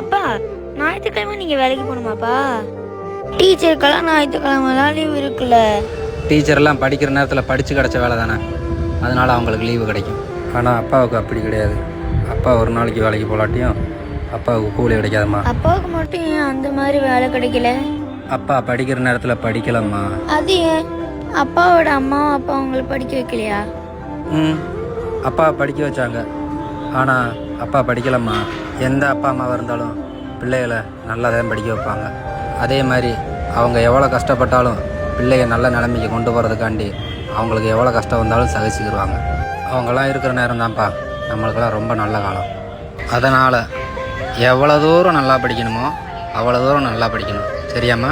அப்பா ஞாயிற்றுக்கிழமை நீங்கள் வேலைக்கு போகணுமாப்பா? டீச்சருக்கெல்லாம் ஞாயிற்றுக்கிழமெல்லாம் லீவ் இருக்குல்ல. டீச்சர்லாம் படிக்கிற நேரத்தில் படித்து கிடச்ச வேலை தானே. அதனால் அவங்களுக்கு லீவு கிடைக்கும். ஆனால் அப்பாவுக்கு அப்படி கிடையாது. அப்பா ஒரு நாளைக்கு வேலைக்கு போகலாட்டியும் அப்பாவுக்கு கூலி கிடைக்காதம்மா. அப்பாவுக்கு மட்டும் ஏன் அந்த மாதிரி வேலை கிடைக்கல? அப்பா படிக்கிற நேரத்தில் படிக்கலம்மா. அது ஏன்? அப்பாவோட அம்மாவும் அப்பா உங்களை படிக்க வைக்கலையா? ம் அப்பா படிக்க வச்சாங்க. ஆனால் அப்பா படிக்கலம்மா. எந்த அப்பா அம்மாவாக இருந்தாலும் பிள்ளைகளை நல்லா தான் படிக்க வைப்பாங்க. அதே மாதிரி அவங்க எவ்வளோ கஷ்டப்பட்டாலும் பிள்ளைய நல்ல நிலைமைக்கு கொண்டு போகிறதுக்காண்டி அவங்களுக்கு எவ்வளோ கஷ்டம் வந்தாலும் சகிச்சுக்கிடுவாங்க அவங்களாம் இருக்கிற நேரம் தான்ப்பா நம்மளுக்கெல்லாம் ரொம்ப நல்ல காலம். அதனால் எவ்வளோ தூரம் நல்லா படிக்கணுமோ அவ்வளோ தூரம் நல்லா படிக்கணும். சரியாம்மா?